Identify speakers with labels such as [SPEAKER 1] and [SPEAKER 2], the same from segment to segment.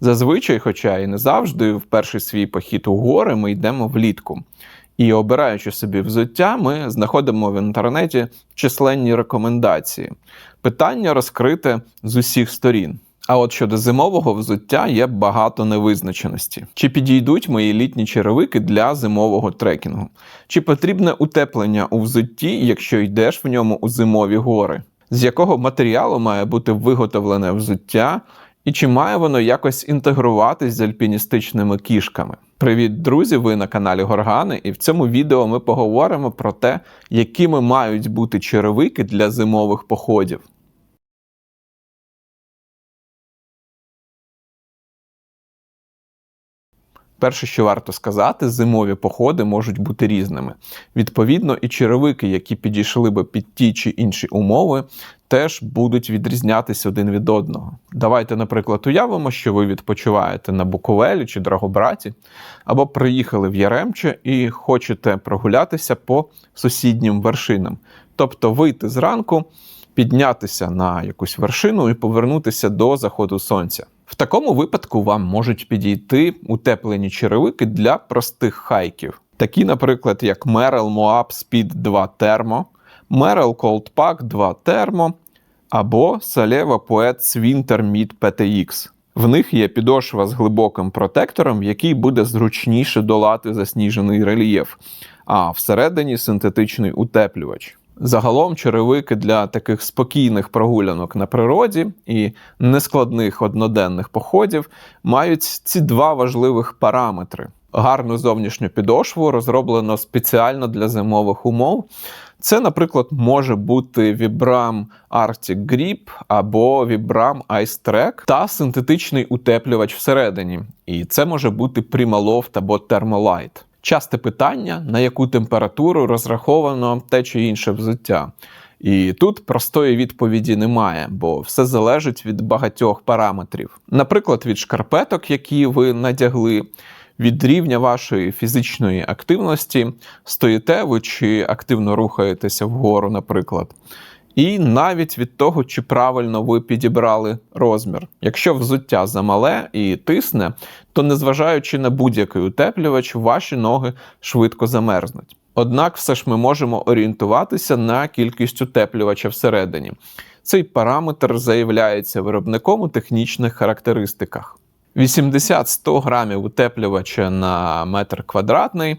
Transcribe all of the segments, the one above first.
[SPEAKER 1] Зазвичай, хоча і не завжди, в перший свій похід у гори ми йдемо влітку. І обираючи собі взуття, ми знаходимо в інтернеті численні рекомендації. Питання розкрите з усіх сторін. А от щодо зимового взуття є багато невизначеності. Чи підійдуть мої літні черевики для зимового трекінгу? Чи потрібне утеплення у взутті, якщо йдеш в ньому у зимові гори? З якого матеріалу має бути виготовлене взуття, і чи має воно якось інтегруватись з альпіністичними кішками? Привіт, друзі! Ви на каналі Горгани, і в цьому відео ми поговоримо про те, якими мають бути черевики для зимових походів. Перше, що варто сказати, зимові походи можуть бути різними. Відповідно, і черевики, які підійшли би під ті чи інші умови, теж будуть відрізнятися один від одного. Давайте, наприклад, уявимо, що ви відпочиваєте на Буковелі чи Драгобраті, або приїхали в Яремче і хочете прогулятися по сусіднім вершинам, тобто вийти зранку, піднятися на якусь вершину і повернутися до заходу сонця. В такому випадку вам можуть підійти утеплені черевики для простих хайків, такі, наприклад, як Merrell Moab Speed 2 Thermo, Merrell Cold Pack 2 Thermo або Saleva Poets Winter Mid PTX. В них є підошва з глибоким протектором, який буде зручніше долати засніжений рельєф, а всередині синтетичний утеплювач. Загалом черевики для таких спокійних прогулянок на природі і нескладних одноденних походів мають ці два важливих параметри. Гарну зовнішню підошву розроблено спеціально для зимових умов. Це, наприклад, може бути Vibram Arctic Grip або Vibram Ice Track та синтетичний утеплювач всередині. І це може бути Primaloft або Thermolite. Часте питання, на яку температуру розраховано те чи інше взуття. І тут простої відповіді немає, бо все залежить від багатьох параметрів. Наприклад, від шкарпеток, які ви надягли, від рівня вашої фізичної активності, стоїте ви чи активно рухаєтеся вгору, наприклад. І навіть від того, чи правильно ви підібрали розмір. Якщо взуття замале і тисне, то незважаючи на будь-який утеплювач, ваші ноги швидко замерзнуть. Однак все ж ми можемо орієнтуватися на кількість утеплювача всередині. Цей параметр заявляється виробником у технічних характеристиках. 80-100 грамів утеплювача на метр квадратний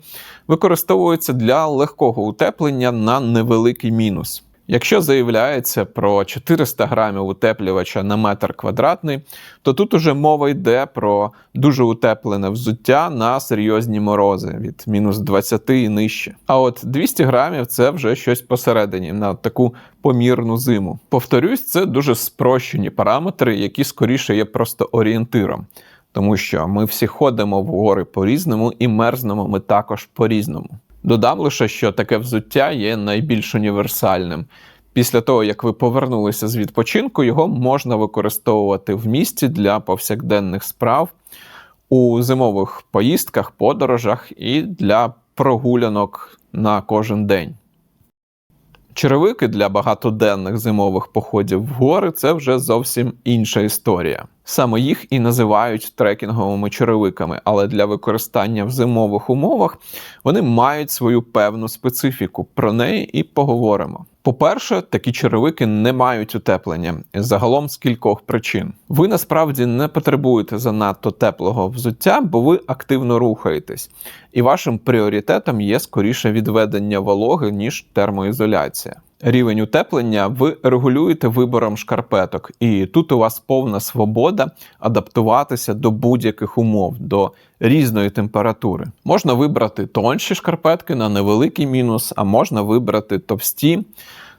[SPEAKER 1] використовується для легкого утеплення на невеликий мінус. Якщо заявляється про 400 грамів утеплювача на метр квадратний, то тут уже мова йде про дуже утеплене взуття на серйозні морози від мінус 20 і нижче. А от 200 грамів це вже щось посередині на таку помірну зиму. Повторюсь, це дуже спрощені параметри, які скоріше є просто орієнтиром. Тому що ми всі ходимо в гори по-різному і мерзнемо ми також по-різному. Додам лише, що таке взуття є найбільш універсальним. Після того, як ви повернулися з відпочинку, його можна використовувати в місті для повсякденних справ, у зимових поїздках, подорожах і для прогулянок на кожен день. Черевики для багатоденних зимових походів в гори це вже зовсім інша історія. Саме їх і називають трекінговими черевиками, але для використання в зимових умовах вони мають свою певну специфіку. Про неї і поговоримо. По-перше, такі черевики не мають утеплення загалом з кількох причин. Ви насправді не потребуєте занадто теплого взуття, бо ви активно рухаєтесь, і вашим пріоритетом є скоріше відведення вологи, ніж термоізоляція. Рівень утеплення ви регулюєте вибором шкарпеток, і тут у вас повна свобода адаптуватися до будь-яких умов, до різної температури. Можна вибрати тонші шкарпетки на невеликий мінус, а можна вибрати товсті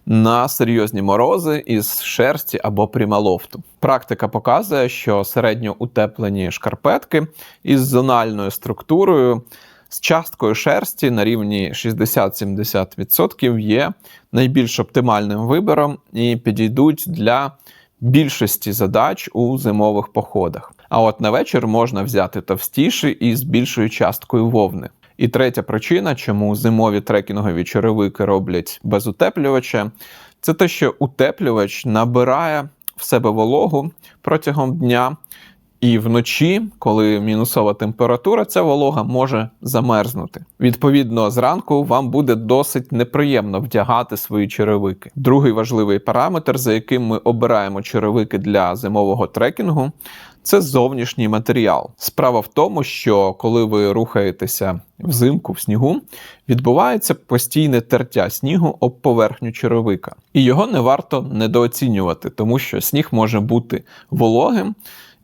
[SPEAKER 1] на серйозні морози із шерсті або прималофту. Практика показує, що середньо утеплені шкарпетки із зональною структурою з часткою шерсті на рівні 60-70% є найбільш оптимальним вибором і підійдуть для більшості задач у зимових походах. А от на вечір можна взяти товстіший і з більшою часткою вовни. І третя причина, чому зимові трекінгові черевики роблять без утеплювача, це те, що утеплювач набирає в себе вологу протягом дня І вночі, коли мінусова температура, ця волога може замерзнути. Відповідно, зранку вам буде досить неприємно вдягати свої черевики. Другий важливий параметр, за яким ми обираємо черевики для зимового трекінгу, це зовнішній матеріал. Справа в тому, що коли ви рухаєтеся взимку в снігу, відбувається постійне тертя снігу об поверхню черевика. І його не варто недооцінювати, тому що сніг може бути вологим,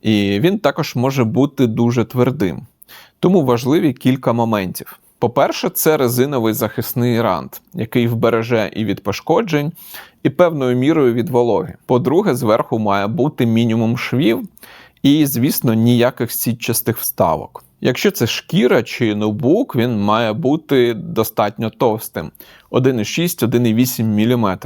[SPEAKER 1] і він також може бути дуже твердим. Тому важливі кілька моментів. По-перше, це резиновий захисний рант, який вбереже і від пошкоджень, і певною мірою від вологи. По-друге, зверху має бути мінімум швів, і, звісно, ніяких сітчастих вставок. Якщо це шкіра чи ноутбук, він має бути достатньо товстим 1,6-1,8 мм.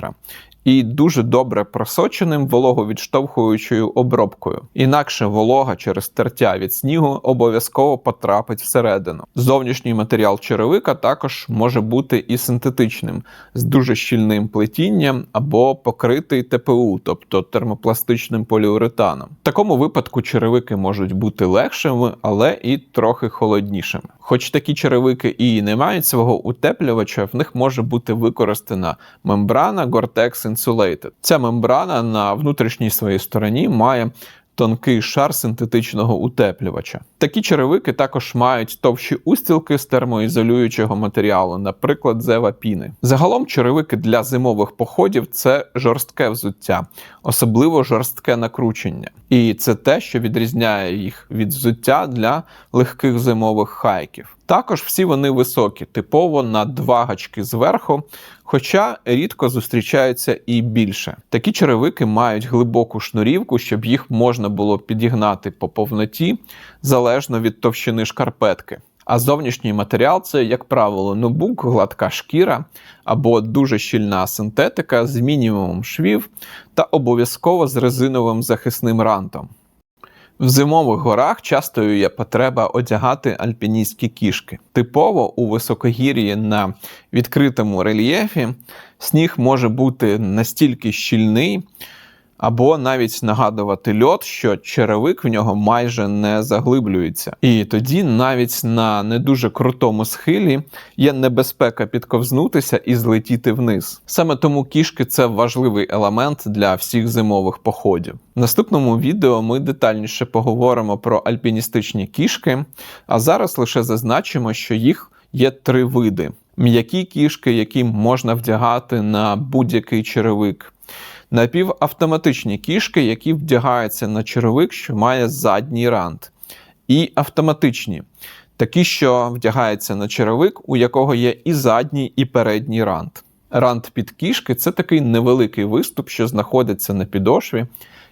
[SPEAKER 1] І дуже добре просоченим вологовідштовхуючою обробкою. Інакше волога через тертя від снігу обов'язково потрапить всередину. Зовнішній матеріал черевика також може бути і синтетичним, з дуже щільним плетінням або покритий ТПУ, тобто термопластичним поліуретаном. В такому випадку черевики можуть бути легшими, але і трохи холоднішими. Хоч такі черевики і не мають свого утеплювача, в них може бути використана мембрана Gore-Tex Insulated. Ця мембрана на внутрішній своїй стороні має тонкий шар синтетичного утеплювача. Такі черевики також мають товщі устілки з термоізолюючого матеріалу, наприклад, зева піни. Загалом черевики для зимових походів це жорстке взуття, особливо жорстке накручення. І це те, що відрізняє їх від взуття для легких зимових хайків. Також всі вони високі, типово на два гачки зверху, хоча рідко зустрічаються і більше. Такі черевики мають глибоку шнурівку, щоб їх можна було підігнати по повноті залежно від товщини шкарпетки. А зовнішній матеріал це, як правило, нобук, гладка шкіра або дуже щільна синтетика з мінімумом швів та обов'язково з резиновим захисним рантом. В зимових горах часто є потреба одягати альпіністські кішки. Типово у високогір'ї на відкритому рельєфі сніг може бути настільки щільний, або навіть нагадувати льот, що черевик в нього майже не заглиблюється. І тоді навіть на не дуже крутому схилі є небезпека підковзнутися і злетіти вниз. Саме тому кішки це важливий елемент для всіх зимових походів. В наступному відео ми детальніше поговоримо про альпіністичні кішки, а зараз лише зазначимо, що їх є три види: м'які кішки, які можна вдягати на будь-який черевик напівавтоматичні кішки, які вдягаються на черевик, що має задній рант, і автоматичні. Такі, що вдягаються на черевик, у якого є і задній, і передній рант. Рант під кішки це такий невеликий виступ, що знаходиться на підошві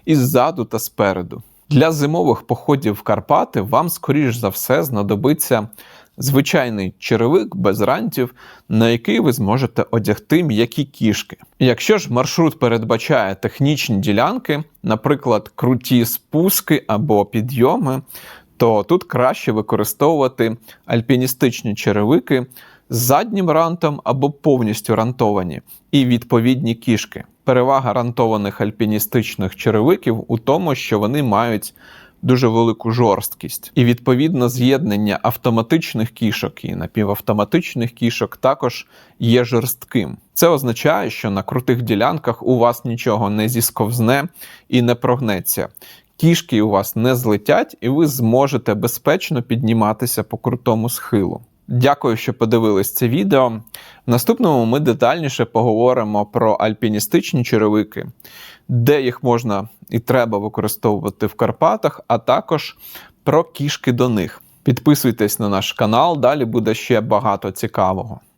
[SPEAKER 1] і ззаду та спереду. Для зимових походів в Карпати вам, скоріш за все, знадобиться звичайний черевик без рантів, на який ви зможете одягти м'які кішки. Якщо ж маршрут передбачає технічні ділянки, наприклад, круті спуски або підйоми, то тут краще використовувати альпіністичні черевики з заднім рантом або повністю рантовані, і відповідні кішки. Перевага рантованих альпіністичних черевиків у тому, що вони мають дуже велику жорсткість. І відповідно з'єднання автоматичних кішок і напівавтоматичних кішок також є жорстким. Це означає, що на крутих ділянках у вас нічого не зісковзне і не прогнеться. Кішки у вас не злетять, і ви зможете безпечно підніматися по крутому схилу. Дякую, що подивились це відео. В наступному ми детальніше поговоримо про альпіністичні черевики, де їх можна і треба використовувати в Карпатах, а також про кішки до них. Підписуйтесь на наш канал, далі буде ще багато цікавого.